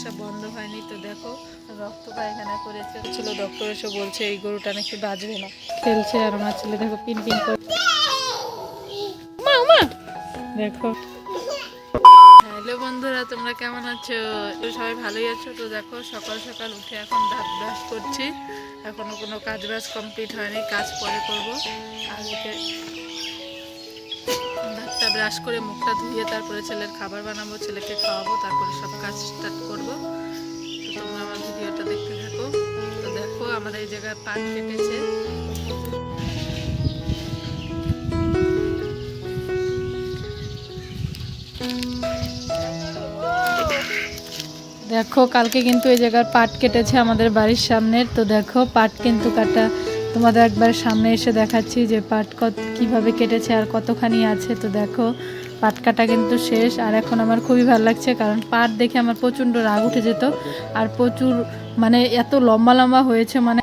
আসা বন্ধ হয়নি তো দেখো, রক্ত পায়খানা করেছে। ছিল ডক্টর এসে বলছে, এই গরুটা নাকি বাজবে না। খেলছে আর আমার ছেলে দেখো পিন পিন দেখো। হ্যালো বন্ধুরা, তোমরা কেমন আছো? সবাই ভালোই আছো? তো দেখো, সকাল সকাল উঠে এখন দাঁত ব্রাশ করছি। এখনও কোনো কাজ বাজ কমপ্লিট হয়নি, কাজ পরে করব। দাঁতটা ব্রাশ করে মুখটা ধুয়ে তারপরে ছেলের খাবার বানাবো, ছেলেকে খাওয়াবো, তারপরে সব কাজ স্টার্ট করব। তো তোমরা আমার ভিডিওটা দেখতে থাকো। তো দেখো আমাদের এই জায়গায় পাট কেটেছে। দেখো, কালকে কিন্তু এই জায়গার পাট কেটেছে আমাদের বাড়ির সামনের। তো দেখো, পাট কিন্তু কাটা তোমাদের একবার সামনে এসে দেখাচ্ছি যে পাট কত কীভাবে কেটেছে আর কতখানি আছে। তো দেখো, পাট কাটা কিন্তু শেষ। আর এখন আমার খুবই ভালো লাগছে কারণ পাট দেখে আমার প্রচণ্ড রাগ উঠে যেত। আর প্রচুর মানে এত লম্বা লম্বা হয়েছে মানে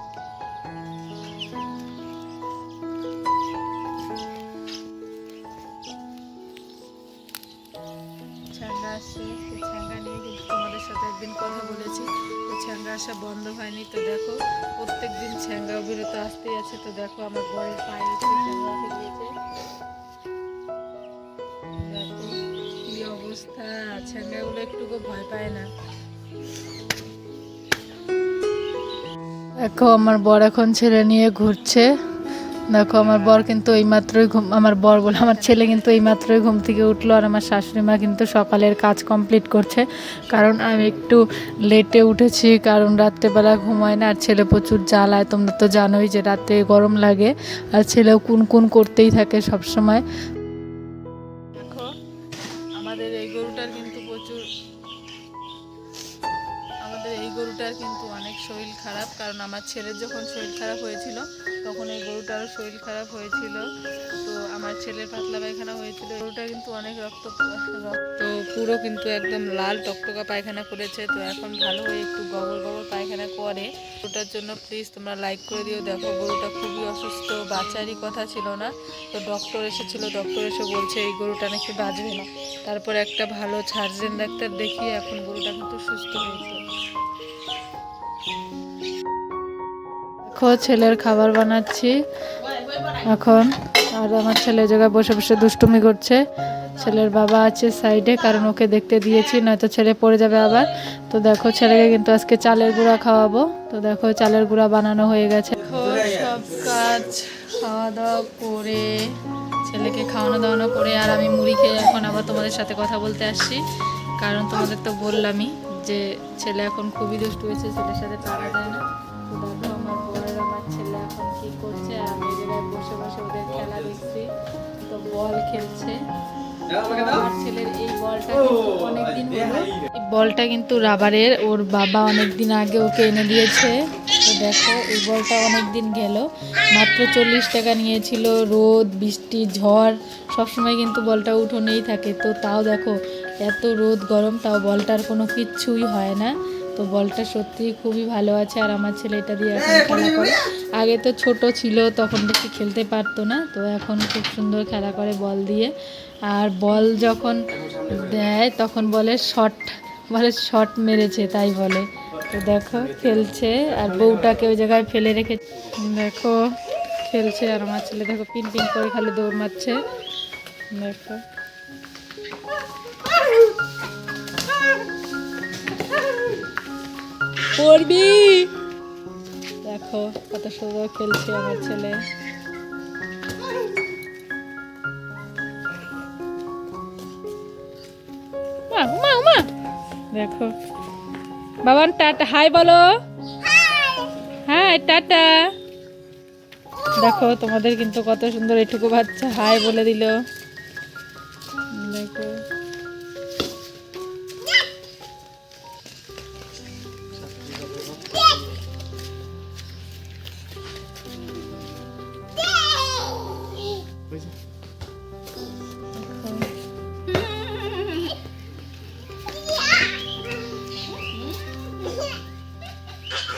আসা বন্ধ হয়নি, তো দেখো প্রত্যেক দিন ছেঙ্গা বিরত আসতেই আছে, তো দেখো আমার বরের পায়ে দেখো কি অবস্থা ছ্যাঙ্গাগুলো একটুকু ভয় পায় না। দেখো, আমার বর এখন ছেলে নিয়ে ঘুরছে। দেখো, আমার বর কিন্তু এই মাত্রই ঘুম, আমার বর বলে আমার ছেলে কিন্তু এই মাত্রই ঘুম থেকে উঠল আর আমার শাশুড়ি মা কিন্তু সকালের কাজ কমপ্লিট করছে। কারণ আমি একটু লেটে উঠেছি, কারণ রাত্রেবেলা ঘুমায় না, আর ছেলে প্রচুর জ্বালায়। তোমরা তো জানোই যে রাতে গরম লাগে, আর ছেলেও কুন কুন করতেই থাকে সব গরুটার কিন্তু অনেক শরীর খারাপ, কারণ আমার ছেলের যখন শরীর খারাপ হয়েছিল, তখন এই গরুটারও শরীর খারাপ হয়েছিল। তো আমার ছেলের পাতলা পায়খানা হয়েছিল, গরুটা কিন্তু অনেক রক্ত রক্ত পুরো কিন্তু একদম লাল টকটকা পায়খানা করেছে। তো এখন ভালো হয়ে একটু গবর গবর পায়খানা করে। গরুটার জন্য প্লিজ তোমরা লাইক করে দিও। দেখো, গরুটা খুবই অসুস্থ, বাচ্চারই কথা ছিল না। তো ডক্টর এসেছিল ডক্টর এসে বলছে, এই গরুটা নাকি বাঁচবে না। তারপর একটা ভালো সার্জেন ডাক্তার দেখিয়ে এখন গরুটা কিন্তু সুস্থ হয়েছে। ছেলের খাবার বানাচ্ছি। এখন আর আমার ছেলে জায়গায় বসে বসে দুষ্টুমি করছে। ছেলের বাবা আছে সাইডে কারণ ওকে দেখতে দিয়েছি, নয়তো ছেলে পড়ে যাবে আবার। তো দেখো, ছেলেকে কিন্তু আজকে চালের গুঁড়া খাওয়াবো। তো দেখো, চালের গুঁড়া বানানো হয়ে গেছে। সব কাজ খাওয়া দাওয়া করে, ছেলেকে খাওয়ানো দাওয়ানো করে, আর আমি মুড়ি খেয়ে এখন আবার তোমাদের সাথে কথা বলতে আসছি। কারণ তোমাদের তো বললামই যে ছেলে এখন খুবই দুষ্টু হয়েছে, ছেলের সাথে পারা যায় না। তো দেখো আমার কি করছে? আর এই বসে বসে ওদের খেলা দেখছি। তো বল খেলছে। আমার ছেলের এই বলটা কিন্তু অনেকদিন এই বলটা কিন্তু রাবারের ওর বাবা অনেক দিন আগে ওকে এনে দিয়েছে। তো দেখো এই বলটা অনেক দিন গেল। মাত্র চল্লিশ টাকা নিয়েছিল রোদ বৃষ্টি ঝড় সবসময় কিন্তু বলটা উঠোনেই থাকে। তো তাও দেখো এত রোদ গরম তাও বলটার কোনো কিচ্ছুই হয় না। তো বলটা সত্যিই খুবই ভালো আছে আর আমার ছেলে এটা দিয়ে এখন খেলা করে। আগে তো ছোট ছিল, তখন বেশি খেলতে পারতো না, তো এখন খুব সুন্দর খেলা করে বল দিয়ে। আর বল যখন দেয়, তখন বলে শট বলে শট মেরেছে, তাই বলে। তো দেখো, খেলছে, আর বউটাকে ওই জায়গায় ফেলে রেখে দেখো, খেলছে, আর আমার ছেলে দেখো পিন পিন করে খালি দৌড় মারছে। দেখো। পড়বি? দেখো কত সুন্দর খেলছে আমার ছেলে। দেখো। বাবান, টাটা। হাই বলো। Hi, tata. দেখো, তোমাদের কিন্তু কত সুন্দর এটুকু বাচ্চা। হাই বলে দিল। দেখো।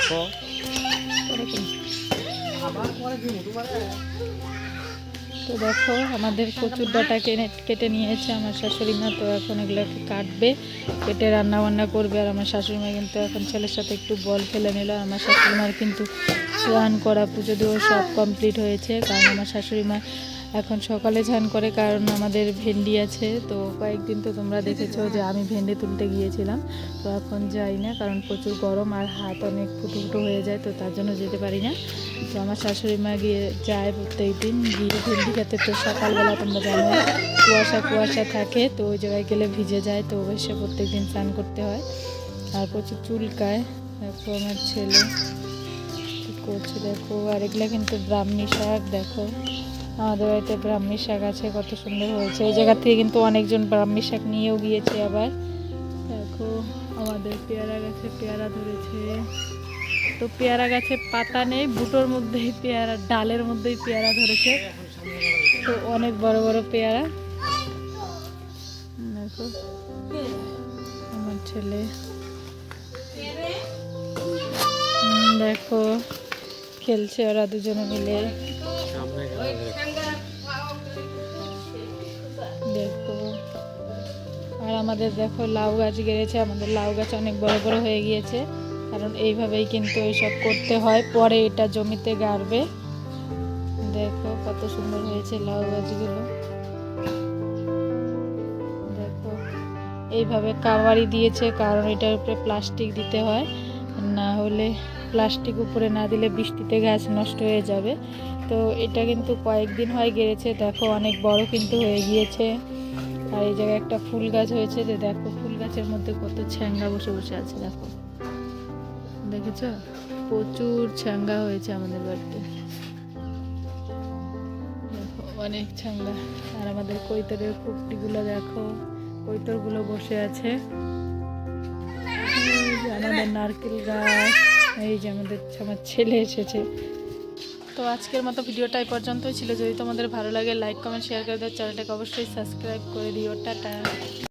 তো দেখো, আমাদের কচুর ডাটা কেটে নিয়েছে আমার শাশুড়ি মা, তো এখন এগুলোকে কাটবে, কেটে রান্না বান্না করবে, আর আমার শাশুড়ি মা কিন্তু এখন ছেলের সাথে একটু বল খেলে নিল আমার শাশুড়ি মার কিন্তু স্নান করা পুজো দেওয়া সব কমপ্লিট হয়েছে, কারণ আমার শাশুড়ি মা এখন সকালে স্নান করে, কারণ আমাদের ভেন্ডি আছে। তো কয়েকদিন তো তোমরা দেখেছ যে আমি ভেন্ডি তুলতে গিয়েছিলাম। তো এখন যাই না, কারণ প্রচুর গরম আর হাত অনেক ফুটো ফুটো হয়ে যায়, তো তার জন্য যেতে পারি না। তো আমার শাশুড়ি মা গিয়ে যায় প্রত্যেক দিন। গিয়ে ভেন্ডি খেতে, তো সকালবেলা তোমরা জানো, কুয়াশা কুয়াশা থাকে, তো ওই জায়গায় গেলে ভিজে যায়, তো অবশ্যই প্রত্যেক দিন স্নান করতে হয়। আর প্রচুর চুলকায়, দেখো আমার ছেলে। কি করছে দেখো, আর এগুলো কিন্তু ব্রাহ্মী শাক, দেখো। আমাদের বাড়িতে ব্রাহ্মী শাক আছে, কত সুন্দর হয়েছে। এই জায়গা থেকে কিন্তু অনেকজন ব্রাহ্মী শাক নিয়েও গিয়েছে আবার। দেখো, আমাদের পেয়ারা গাছে পেয়ারা ধরেছে। তো পেয়ারা গাছে পাতা নেই, বুটোর মধ্যেই পেয়ারা, ডালের মধ্যেই পেয়ারা ধরেছে। তো অনেক বড় বড় পেয়ারা। দেখো, আমার ছেলে। দেখো, খেলছে ওরা দুজনে মিলে। দেখো। আর আমাদের দেখো লাউ গাছ গেড়েছে, আমাদের লাউ গাছ অনেক বড় বড় হয়ে গিয়েছে। কারণ এইভাবেই কিন্তু এইসব করতে হয়, পরে এটা জমিতে গাড়বে। দেখো কত সুন্দর হয়েছে লাউ গাছগুলো। দেখো, এইভাবে কাভারি দিয়েছে, কারণ এটার উপরে প্লাস্টিক দিতে হয়, না হলে প্লাস্টিক উপরে না দিলে বৃষ্টিতে গাছ নষ্ট হয়ে যাবে। তো এটা কিন্তু কয়েকদিন হয় গেড়েছে, দেখো অনেক বড় কিন্তু হয়ে গিয়েছে। আর এই জায়গায় একটা ফুল গাছ হয়েছে যে দেখো, ফুল গাছের মধ্যে কত ছ্যাঙ্গা বসে বসে আছে, দেখো। দেখেছ? প্রচুর ছ্যাঙ্গা হয়েছে আমাদের বাড়িতে। দেখো, অনেক ছ্যাঙ্গা। আর আমাদের কৈতরের কুকটিগুলো দেখো, কৈতরগুলো বসে আছে। আমাদের নারকেল গাছ। এই যে আমাদের, আমার ছেলে এসেছে। তো আজকের মতো ভিডিওটা এই পর্যন্তই ছিল। যদি তোমাদের ভালো লাগে লাইক কমেন্ট শেয়ার করে দেওয়ার চ্যানেলটাকে অবশ্যই সাবস্ক্রাইব করে দিও। টাটা।